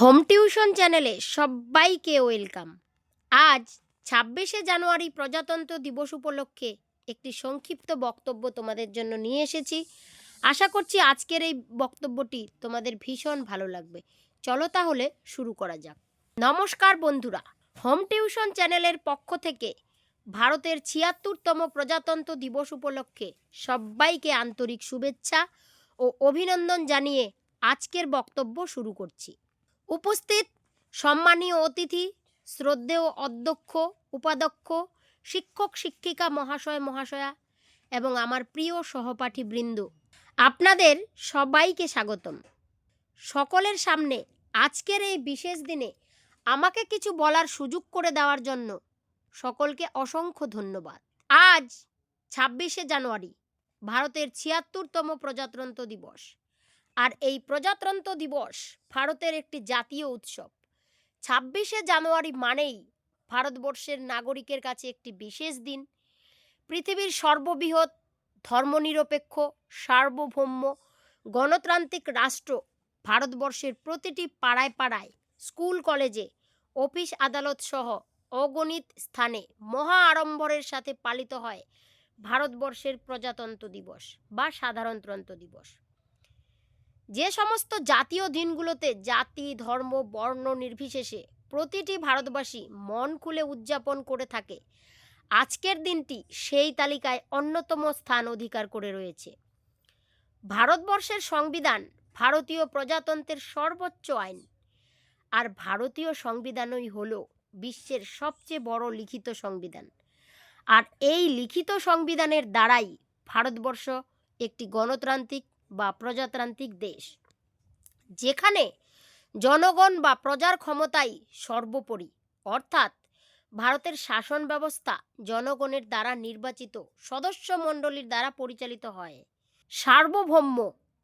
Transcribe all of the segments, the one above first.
Home tuition চ্যানেলে সবাইকে welcome. আজ ছাব্বিশে জানুয়ারি প্রজাতন্ত্র দিবস উপলক্ষে একটি সংক্ষিপ্ত বক্তব্য তোমাদের জন্য নিয়ে এসেছি। আশা করছি আজকের এই বক্তব্যটি তোমাদের ভীষণ ভালো লাগবে। চলো তাহলে শুরু করা যাক। নমস্কার বন্ধুরা, হোম টিউশন চ্যানেলের পক্ষ থেকে ভারতের ছিয়াত্তরতম প্রজাতন্ত্র দিবস উপলক্ষে সবাইকে আন্তরিক শুভেচ্ছা ও অভিনন্দন জানিয়ে আজকের বক্তব্য শুরু করছি। উপস্থিত সম্মানীয় অতিথি, শ্রদ্ধেয় অধ্যক্ষ, উপাধ্যক্ষ, শিক্ষক, শিক্ষিকা, মহাশয়, মহাশয়া এবং আমার প্রিয় সহপাঠী বৃন্দ আপনাদের সবাইকে স্বাগতম। সকলের সামনে আজকের এই বিশেষ দিনে আমাকে কিছু বলার সুযোগ করে দেওয়ার জন্য সকলকে অসংখ্য ধন্যবাদ। আজ ছাব্বিশে জানুয়ারি, ভারতের ছিয়াত্তরতম প্রজাতন্ত্র দিবস। আর এই প্রজাতন্ত্র দিবস ভারতের একটি জাতীয় উৎসব। ছাব্বিশে জানুয়ারি মানেই ভারতবর্ষের নাগরিকের কাছে একটি বিশেষ দিন। পৃথিবীর সর্ববৃহৎ ধর্মনিরপেক্ষ, সার্বভৌম, গণতান্ত্রিক রাষ্ট্র ভারতবর্ষের প্রতিটি পাড়ায় পাড়ায় স্কুল, কলেজে, অফিস আদালত সহ অগণিত স্থানে মহা আড়ম্বরের সাথে পালিত হয় ভারতবর্ষের প্রজাতন্ত্র দিবস বা সাধারণতন্ত্র দিবস। যে সমস্ত জাতীয় দিনগুলোতে জাতি, ধর্ম, বর্ণ নির্বিশেষে প্রতিটি ভারতবাসী মন খুলে উদযাপন করে থাকে, আজকের দিনটি সেই তালিকায় অন্যতম স্থান অধিকার করে রয়েছে। ভারতবর্ষের সংবিধান ভারতীয় প্রজাতন্ত্রের সর্বোচ্চ আইন, আর ভারতীয় সংবিধানই হল বিশ্বের সবচেয়ে বড় লিখিত সংবিধান। আর এই লিখিত সংবিধানের দ্বারাই ভারতবর্ষ একটি গণতান্ত্রিক বা প্রজাতান্ত্রিক দেশ। যেখানে জনগণ বা প্রজার ক্ষমতাই সর্বোপরি। অর্থাৎ ভারতের শাসন ব্যবস্থা জনগণের দ্বারা নির্বাচিত, সদস্য মণ্ডলীর দ্বারা পরিচালিত হয়। সার্বভৌম,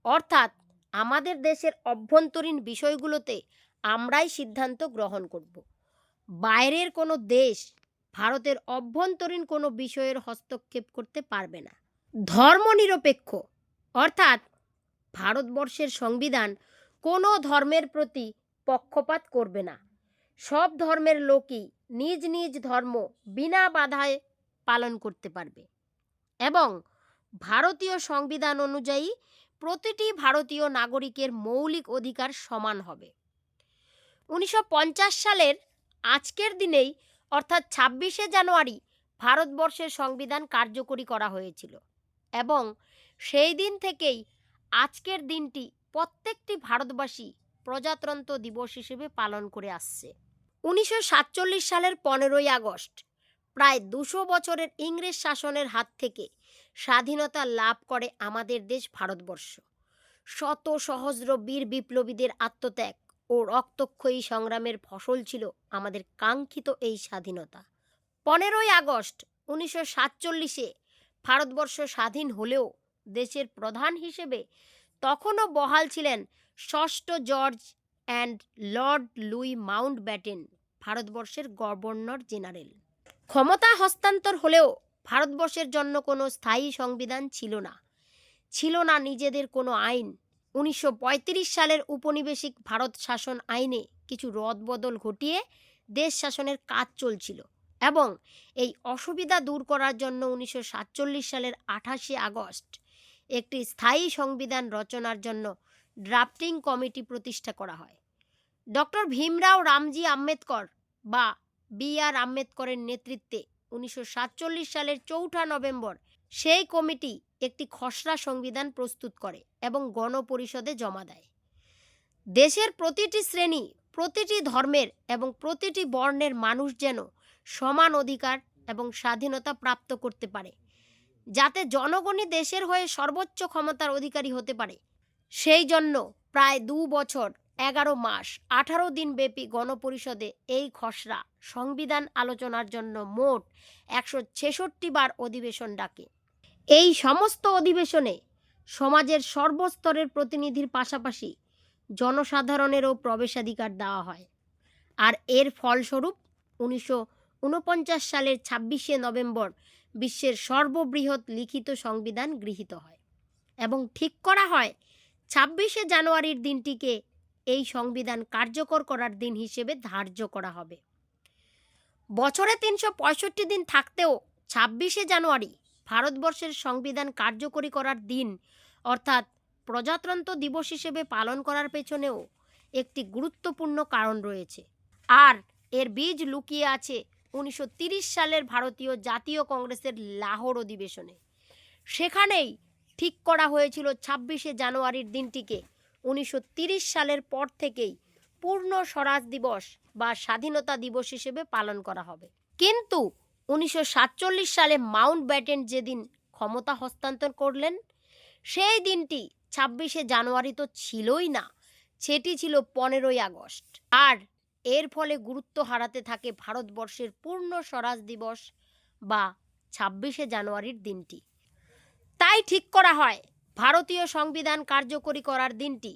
অর্থাৎ আমাদের দেশের অভ্যন্তরীণ বিষয়গুলোতে আমরাই সিদ্ধান্ত গ্রহণ করব। বাইরের কোনো দেশ ভারতের অভ্যন্তরীণ কোনো বিষয়ের হস্তক্ষেপ করতে পারবে না। ধর্মনিরপেক্ষ, অর্থাৎ ভারতবর্ষের সংবিধান কোনো ধর্মের প্রতি পক্ষপাত করবে না। সব ধর্মের লোকই নিজ নিজ ধর্ম বিনা বাধায় পালন করতে পারবে এবং ভারতীয় সংবিধান অনুযায়ী প্রতিটি ভারতীয় নাগরিকের মৌলিক অধিকার সমান হবে। উনিশশো পঞ্চাশ সালের আজকের দিনেই অর্থাৎ ছাব্বিশে জানুয়ারি ভারতবর্ষের সংবিধান কার্যকরী করা হয়েছিল এবং সেই দিন থেকেই আজকের দিনটি প্রত্যেকটি ভারতবাসী প্রজাতন্ত্র দিবস হিসেবে পালন করে আসছে। উনিশশো সাতচল্লিশ সালের পনেরোই আগস্ট, প্রায় দুশো বছরের ইংরেজ শাসনের হাত থেকে স্বাধীনতা লাভ করে আমাদের দেশ ভারতবর্ষ। শত সহস্র বীর বিপ্লবীদের আত্মত্যাগ ও রক্তক্ষয়ী সংগ্রামের ফসল ছিল আমাদের কাঙ্ক্ষিত এই স্বাধীনতা। পনেরোই আগস্ট, উনিশশো সাতচল্লিশে ভারতবর্ষ স্বাধীন হলেও দেশের প্রধান হিসেবে তখনও বহাল ছিলেন ষষ্ঠ George and Lord Louis Mountbatten ভারতবর্ষের গভর্নর জেনারেল। ক্ষমতা হস্তান্তর হলেও ভারতবর্ষের জন্য কোনো স্থায়ী সংবিধান ছিল না। ছিল না নিজেদের কোনো আইন। উনিশশো পঁয়ত্রিশ সালের উপনিবেশিক ভারত শাসন আইনে কিছু রদবদল ঘটিয়ে দেশ শাসনের কাজ চলছিল এবং এই অসুবিধা দূর করার জন্য উনিশশো সাতচল্লিশ সালের আঠাশে আগস্ট একটি স্থায়ী সংবিধান রচনার জন্য ড্রাফটিং কমিটি প্রতিষ্ঠা করা হয়। ডক্টর ভীমরাও রামজি আম্বেদকর বা বি আর আম্বেদকরের নেতৃত্বে উনিশশো সাতচল্লিশ সালের চৌঠা নভেম্বর সেই কমিটি একটি খসড়া সংবিধান প্রস্তুত করে এবং গণপরিষদে জমা দেয়। দেশের প্রতিটি শ্রেণি, প্রতিটি ধর্মের এবং প্রতিটি বর্ণের মানুষ যেন সমান অধিকার এবং স্বাধীনতা প্রাপ্ত করতে পারে। যাতে জনগণই দেশের হয়ে সর্বোচ্চ ক্ষমতার অধিকারী হতে পারে। সেই জন্য প্রায় দু বছর, এগারো মাস, আঠারো দিন ব্যাপী গণপরিষদে এই খসড়া সংবিধান আলোচনার জন্য মোট একশো ছেষট্টি বার অধিবেশন ডাকে। এই সমস্ত অধিবেশনে সমাজের সর্বস্তরের প্রতিনিধির পাশাপাশি জনসাধারণেরও প্রবেশাধিকার দেওয়া হয়। আর এর ফলস্বরূপ উনিশশো উনপঞ্চাশ সালের ছাব্বিশে নভেম্বর বিশ্বের সর্ববৃহৎ লিখিত সংবিধান গৃহীত হয় এবং ঠিক করা হয় ছাব্বিশে জানুয়ারির দিনটিকে এই সংবিধান কার্যকর করার দিন হিসেবে ধার্য করা হবে। বছরে তিনশো পঁয়ষট্টি দিন থাকতেও ছাব্বিশে জানুয়ারি ভারতবর্ষের সংবিধান কার্যকরী করার দিন অর্থাৎ প্রজাতন্ত্র দিবস হিসেবে পালন করার পেছনেও একটি গুরুত্বপূর্ণ কারণ রয়েছে। আর এর বীজ লুকিয়ে আছে উনিশশো সালের ভারতীয় জাতীয় কংগ্রেসের লাহোর অধিবেশনে। সেখানেই ঠিক করা হয়েছিল ছাব্বিশে জানুয়ারির দিনটিকে। উনিশশো সালের পর থেকেই পূর্ণ স্বরাজ দিবস বা স্বাধীনতা দিবস হিসেবে পালন করা হবে। কিন্তু উনিশশো সাতচল্লিশ সালে মাউন্ট ব্যাটেন যেদিন ক্ষমতা হস্তান্তর করলেন, সেই দিনটি ছাব্বিশে জানুয়ারি তো ছিলই না, সেটি ছিল পনেরোই আগস্ট। আর এর ফলে গুরুত্ব হারাতে থাকে ভারতবর্ষের পূর্ণ স্বরাজ দিবস বা ছাব্বিশে জানুয়ারির দিনটি। তাই ঠিক করা হয়, ভারতীয় সংবিধান কার্যকরী করার দিনটি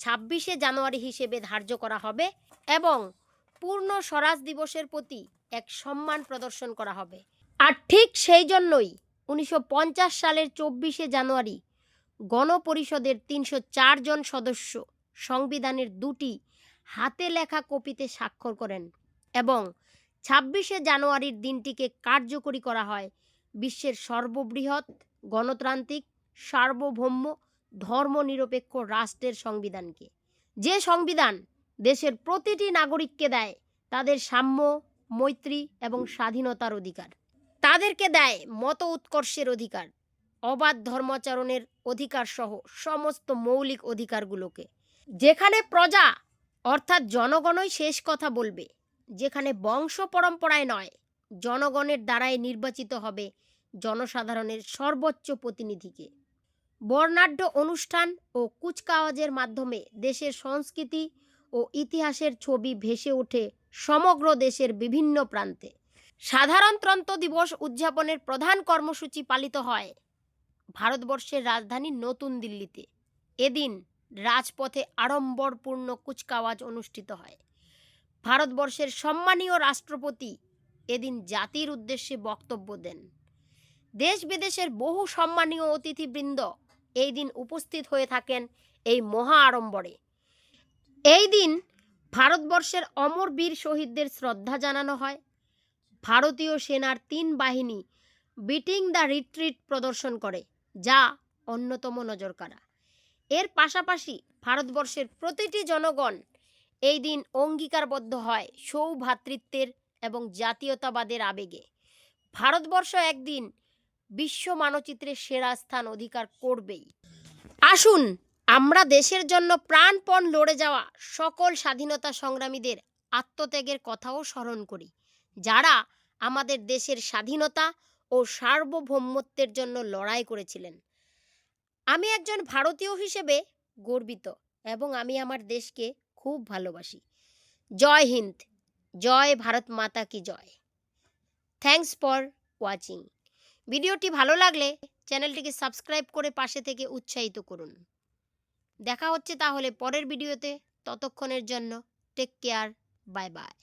ছাব্বিশে জানুয়ারি হিসেবে ধার্য করা হবে এবং পূর্ণ স্বরাজ দিবসের প্রতি এক সম্মান প্রদর্শন করা হবে। আর ঠিক সেই জন্যই উনিশশো পঞ্চাশ সালের চব্বিশে জানুয়ারি গণপরিষদের তিনশো জন সদস্য সংবিধানের দুটি হাতে লেখা কপিতে স্বাক্ষর করেন এবং ছাব্বিশে জানুয়ারির দিনটিকে কার্যকরী করা হয়। বিশ্বের সর্ববৃহৎ গণতান্ত্রিক, সার্বভৌম, ধর্মনিরপেক্ষ রাষ্ট্রের সংবিধানকে। যে সংবিধান দেশের প্রতিটি নাগরিককে দেয়, তাদের সাম্য, মৈত্রী এবং স্বাধীনতার অধিকার। তাদেরকে দেয় মত উৎকর্ষের অধিকার, অবাধ ধর্মাচরণের অধিকার সহ সমস্ত মৌলিক অধিকারগুলোকে। যেখানে প্রজা অর্থাৎ জনগণই শেষ কথা বলবে, যেখানে বংশ পরম্পরায় নয়, জনগণের দ্বারাই নির্বাচিত হবে জনসাধারণের সর্বোচ্চ প্রতিনিধিকে। বর্ণাঢ্য অনুষ্ঠান ও কুচকাওয়াজের মাধ্যমে দেশের সংস্কৃতি ও ইতিহাসের ছবি ভেসে ওঠে সমগ্র দেশের বিভিন্ন প্রান্তে। সাধারণতন্ত্র দিবস উদযাপনের প্রধান কর্মসূচি পালিত হয় ভারতবর্ষের রাজধানী নতুন দিল্লিতে। এদিন রাজপথে আড়ম্বরপূর্ণ কুচকাওয়াজ অনুষ্ঠিত হয়। ভারতবর্ষের সম্মানীয় রাষ্ট্রপতি এদিন জাতির উদ্দেশ্যে বক্তব্য দেন। দেশ বিদেশের বহু সম্মানীয় অতিথিবৃন্দ এই দিন উপস্থিত হয়ে থাকেন এই মহা আড়ম্বরে। এই দিন ভারতবর্ষের অমর বীর শহীদদের শ্রদ্ধা জানানো হয়। ভারতীয় সেনার তিন বাহিনী বিটিং দ্য রিট্রিট প্রদর্শন করে, যা অন্যতম নজরকাড়া। এর পাশাপাশি ভারতবর্ষের প্রতিটি জনগণ এই দিন অঙ্গীকারবদ্ধ হয় সৌভ্রাতৃত্বের এবং জাতীয়তাবাদের আবেগে। ভারতবর্ষ একদিন বিশ্ব মানচিত্রে সেরা স্থান অধিকার করবেই। আসুন, আমরা দেশের জন্য প্রাণপণ লড়ে যাওয়া সকল স্বাধীনতা সংগ্রামীদের আত্মত্যাগের কথাও স্মরণ করি, যারা আমাদের দেশের স্বাধীনতা ও সার্বভৌমত্বের জন্য লড়াই করেছিলেন। আমি একজন ভারতীয় হিসেবে গর্বিত এবং আমি আমার দেশকে খুব ভালোবাসি। জয় হিন্দ, জয় ভারত মাতা কি জয়। থ্যাংকস ফর ওয়াচিং ভিডিওটি ভালো লাগলে চ্যানেলটিকে সাবস্ক্রাইব করে পাশে থেকে উৎসাহিত করুন। দেখা হচ্ছে তাহলে পরের ভিডিওতে। ততক্ষণের জন্য টেক কেয়ার বাই বাই